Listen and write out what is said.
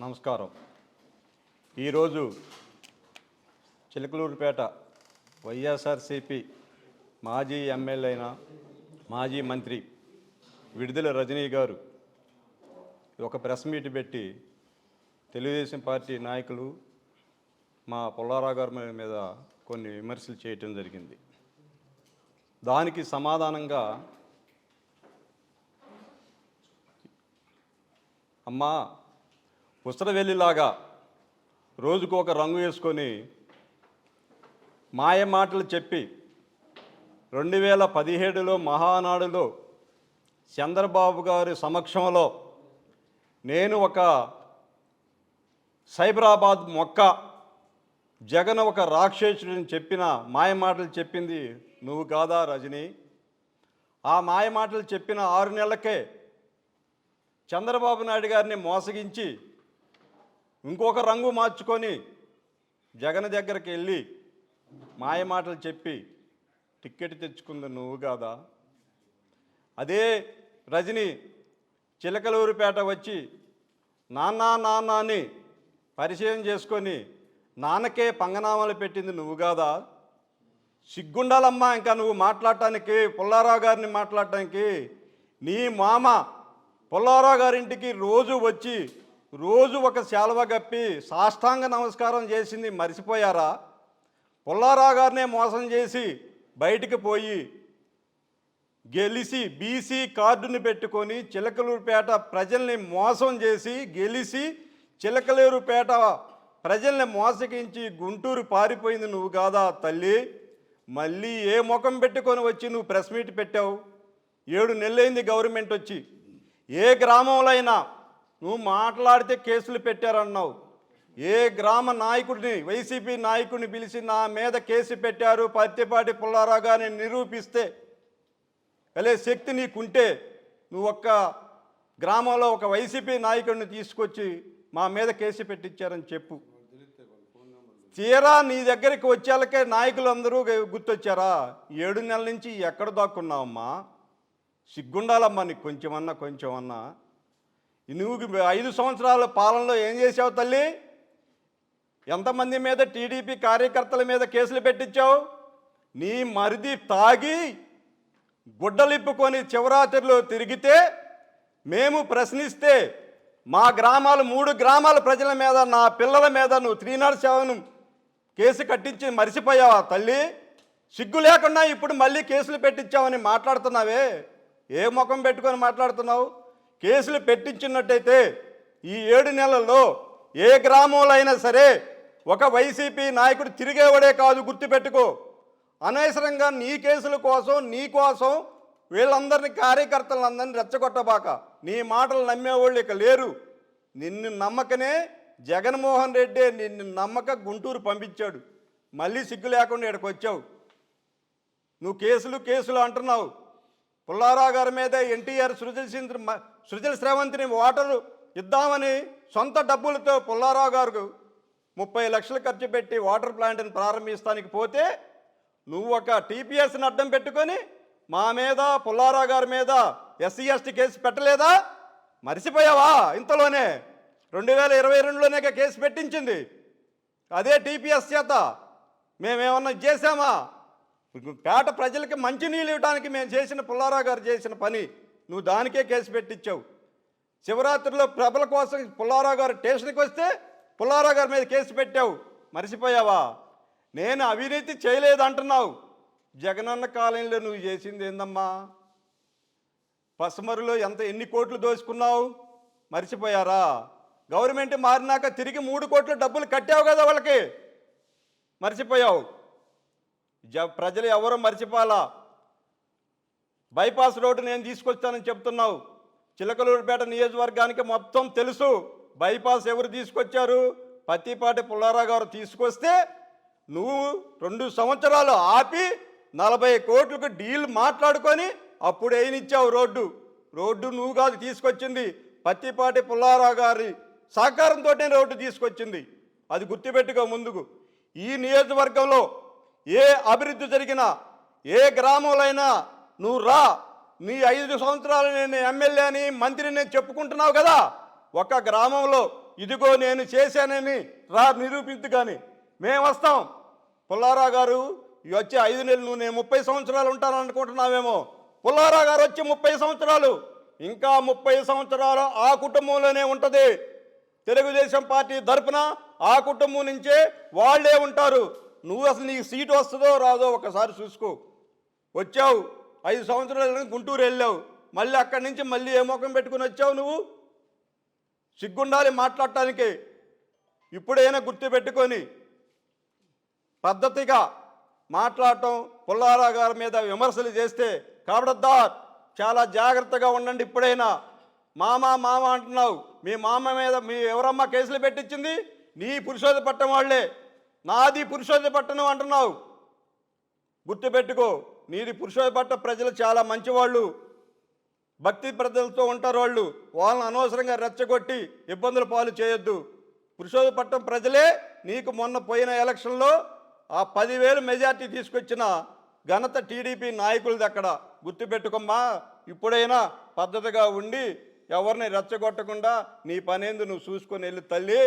నమస్కారం. ఈరోజు చిలకలూరుపేట వైఎస్ఆర్సిపి మాజీ ఎమ్మెల్యే అయిన మాజీ మంత్రి విడుదల రజనీ గారు ఒక ప్రెస్ మీట్ పెట్టి తెలుగుదేశం పార్టీ నాయకులు మా పుల్లారావు గారి మీద కొన్ని విమర్శలు చేయటం జరిగింది. దానికి సమాధానంగా అమ్మా ఉసరవెల్లిలాగా రోజుకు ఒక రంగు వేసుకొని మాయ మాటలు చెప్పి రెండు వేల పదిహేడులో మహానాడులో చంద్రబాబు గారి సమక్షంలో నేను ఒక సైబరాబాద్ మొక్క జగన్ ఒక రాక్షసుడిని చెప్పిన మాయ మాటలు చెప్పింది నువ్వు కాదా రజని? ఆ మాయ మాటలు చెప్పిన ఆరు నెలలకే చంద్రబాబు నాయుడు గారిని మోసగించి ఇంకొక రంగు మార్చుకొని జగన్ దగ్గరికి వెళ్ళి మాయ మాటలు చెప్పి టిక్కెట్ తెచ్చుకుంది నువ్వు కాదా? అదే రజని చిలకలూరుపేట వచ్చి నాన్న నాన్న అని పరిచయం చేసుకొని నాన్నకే పంగనామాలు పెట్టింది నువ్వు కాదా? సిగ్గుండాలమ్మా ఇంకా నువ్వు మాట్లాడటానికి పుల్లారావు గారిని మాట్లాడటానికి. నీ మామ పుల్లారావు గారింటికి రోజు వచ్చి రోజు ఒక శాలువ కప్పి సాష్టాంగ నమస్కారం చేసింది మర్చిపోయారా పుల్లారావు గారినే మోసం చేసి బయటికి పోయి గెలిచి బీసీ కార్డుని పెట్టుకొని చిలకలూరుపేట ప్రజల్ని మోసం చేసి గెలిచి చిలకలూరుపేట ప్రజల్ని మోసగించి గుంటూరు పారిపోయింది నువ్వు కాదా తల్లి? మళ్ళీ ఏ ముఖం పెట్టుకొని వచ్చి నువ్వు ప్రెస్ మీట్ పెట్టావు? ఏడు నెలలైంది గవర్నమెంట్ వచ్చి. ఏ గ్రామంలో అయినా నువ్వు మాట్లాడితే కేసులు పెట్టారన్నావు. ఏ గ్రామ నాయకుడిని వైసీపీ నాయకుడిని పిలిచి నా మీద కేసు పెట్టారు పత్తిపాటి పుల్లారావు నేను నిరూపిస్తే అలే శక్తి నీకుంటే నువ్వు ఒక్క గ్రామంలో ఒక వైసీపీ నాయకుడిని తీసుకొచ్చి మా మీద కేసు పెట్టించారని చెప్పు. తీరా నీ దగ్గరికి వచ్చేళ్ళకే నాయకులందరూ గుర్తొచ్చారా? ఏడు నెలల నుంచి ఎక్కడ దాక్కున్నావమ్మా? సిగ్గుండాలమ్మా నీకు కొంచెమన్నా కొంచెమన్నా. నువ్వు ఐదు సంవత్సరాల పాలనలో ఏం చేసావు తల్లి? ఎంతమంది మీద టీడీపీ కార్యకర్తల మీద కేసులు పెట్టించావు? నీ మరిది తాగి గుడ్డలిప్పుకొని చివరాత్రిలో తిరిగితే మేము ప్రశ్నిస్తే మా గ్రామాలు మూడు గ్రామాల ప్రజల మీద నా పిల్లల మీద నువ్వు త్రీ నాట్ సెవెన్ కేసు కట్టించి మరిసిపోయావా తల్లి? సిగ్గు లేకుండా ఇప్పుడు మళ్ళీ కేసులు పెట్టించావని మాట్లాడుతున్నావే. ఏ ముఖం పెట్టుకొని మాట్లాడుతున్నావు? కేసులు పెట్టించినట్టయితే ఈ ఏడు నెలల్లో ఏ గ్రామంలో అయినా సరే ఒక వైసీపీ నాయకుడు తిరిగేవాడే కాదు గుర్తుపెట్టుకో. అనవసరంగా నీ కేసుల కోసం నీ కోసం వీళ్ళందరినీ కార్యకర్తలందరినీ రెచ్చగొట్టబాక. నీ మాటలు నమ్మేవాళ్ళు ఇక లేరు. నిన్ను నమ్మకనే జగన్మోహన్ రెడ్డి నిన్ను నమ్మక గుంటూరు పంపించాడు. మళ్ళీ సిగ్గు లేకుండా ఇక్కడికి వచ్చావు నువ్వు కేసులు కేసులు అంటున్నావు. పుల్లారావు గారి మీద ఎన్టీఆర్ సృజల్ సృజల్ శ్రావంతిని ఓటరు ఇద్దామని సొంత డబ్బులతో పుల్లారావు గారు ముప్పై లక్షలు ఖర్చు పెట్టి వాటర్ ప్లాంట్ని ప్రారంభిస్తానికి పోతే నువ్వు ఒక టీపీఎస్ని అడ్డం పెట్టుకొని మా మీద పుల్లారావు గారి మీద ఎస్సీ ఎస్టీ కేసు పెట్టలేదా? మరిసిపోయావా? ఇంతలోనే రెండు వేల ఇరవై రెండులోనే కేసు పెట్టించింది. అదే టీపీఎస్ చేత మేమేమన్నా చేసామా పేట ప్రజలకి మంచినీళ్ళు ఇవ్వడానికి మేము చేసిన పుల్లారావు గారు చేసిన పని నువ్వు దానికే కేసు పెట్టించావు శివరాత్రిలో ప్రభల కోసం పుల్లారావు గారు స్టేషన్కి వస్తే పుల్లారావు గారి మీద కేసు పెట్టావు. మర్చిపోయావా? నేను అవినీతి చేయలేదు అంటున్నావు జగనన్న కాలనీలో నువ్వు చేసింది ఏందమ్మా? పసుమరులో ఎంత ఎన్ని కోట్లు దోచుకున్నావు మర్చిపోయారా? గవర్నమెంట్ మారినాక తిరిగి మూడు కోట్ల డబ్బులు కట్టావు కదా వాళ్ళకి. మర్చిపోయావు. జ ప్రజలు ఎవరు మర్చిపోవాలా? బైపాస్ రోడ్డు నేను తీసుకొస్తానని చెప్తున్నావు. చిలకలూరుపేట నియోజకవర్గానికి మొత్తం తెలుసు. బైపాస్ ఎవరు తీసుకొచ్చారు? పత్తిపాటి పుల్లారావు గారు తీసుకొస్తే నువ్వు రెండు సంవత్సరాలు ఆపి నలభై కోట్లకు డీల్ మాట్లాడుకొని అప్పుడు ఏనిచ్చావు రోడ్డు. రోడ్డు నువ్వు కాదు తీసుకొచ్చింది పత్తిపాటి పుల్లారావు గారి సహకారంతోనే రోడ్డు తీసుకొచ్చింది. అది గుర్తుపెట్టుకో ముందుకు. ఈ నియోజకవర్గంలో ఏ అభివృద్ధి జరిగినా ఏ గ్రామంలో అయినా నువ్వు రా. నీ ఐదు సంవత్సరాలు నేను ఎమ్మెల్యే అని మంత్రిని చెప్పుకుంటున్నావు కదా. ఒక గ్రామంలో ఇదిగో నేను చేశానని రా నిరూపించు కానీ మేము వస్తాం. పుల్లారా గారు వచ్చే ఐదు నెలలు నువ్వు నేను ముప్పై సంవత్సరాలు ఉంటాను అనుకుంటున్నావేమో. పుల్లారా గారు వచ్చి ముప్పై సంవత్సరాలు. ఇంకా ముప్పై సంవత్సరాలు ఆ కుటుంబంలోనే ఉంటుంది. తెలుగుదేశం పార్టీ తరపున ఆ కుటుంబం నుంచే వాళ్ళే ఉంటారు. నువ్వు అసలు నీకు సీటు వస్తుందో రాదో ఒకసారి చూసుకో. వచ్చావు. ఐదు సంవత్సరాలు గుంటూరు వెళ్ళావు. మళ్ళీ అక్కడి నుంచి మళ్ళీ ఏ ముఖం పెట్టుకుని వచ్చావు నువ్వు? సిగ్గుండాలి మాట్లాడటానికి. ఇప్పుడైనా గుర్తుపెట్టుకొని పద్ధతిగా మాట్లాడటం పుల్లారా గారి మీద విమర్శలు చేస్తే కాబడద్దార్. చాలా జాగ్రత్తగా ఉండండి ఇప్పుడైనా. మామ మామ అంటున్నావు. మీ మామ మీద మీ ఎవరమ్మ కేసులు పెట్టించింది? నీ పురుషోధ పట్టం వాళ్ళే. నాది పురుషోధ పట్టణం అంటున్నావు. గుర్తుపెట్టుకో. నీది పురుషోపట్ట ప్రజలు చాలా మంచివాళ్ళు. భక్తి ప్రజలతో ఉంటారు వాళ్ళు. వాళ్ళని అనవసరంగా రెచ్చగొట్టి ఇబ్బందుల పాలు చేయొద్దు. పురుషోత్తపట్నం ప్రజలే నీకు మొన్న పోయిన ఎలక్షన్లో ఆ పదివేలు మెజార్టీ తీసుకొచ్చిన ఘనత టీడీపీ నాయకులది అక్కడ. గుర్తుపెట్టుకోమ్మా ఇప్పుడైనా పద్ధతిగా ఉండి ఎవరిని రెచ్చగొట్టకుండా నీ పనేందు నువ్వు చూసుకొని వెళ్ళి తల్లి.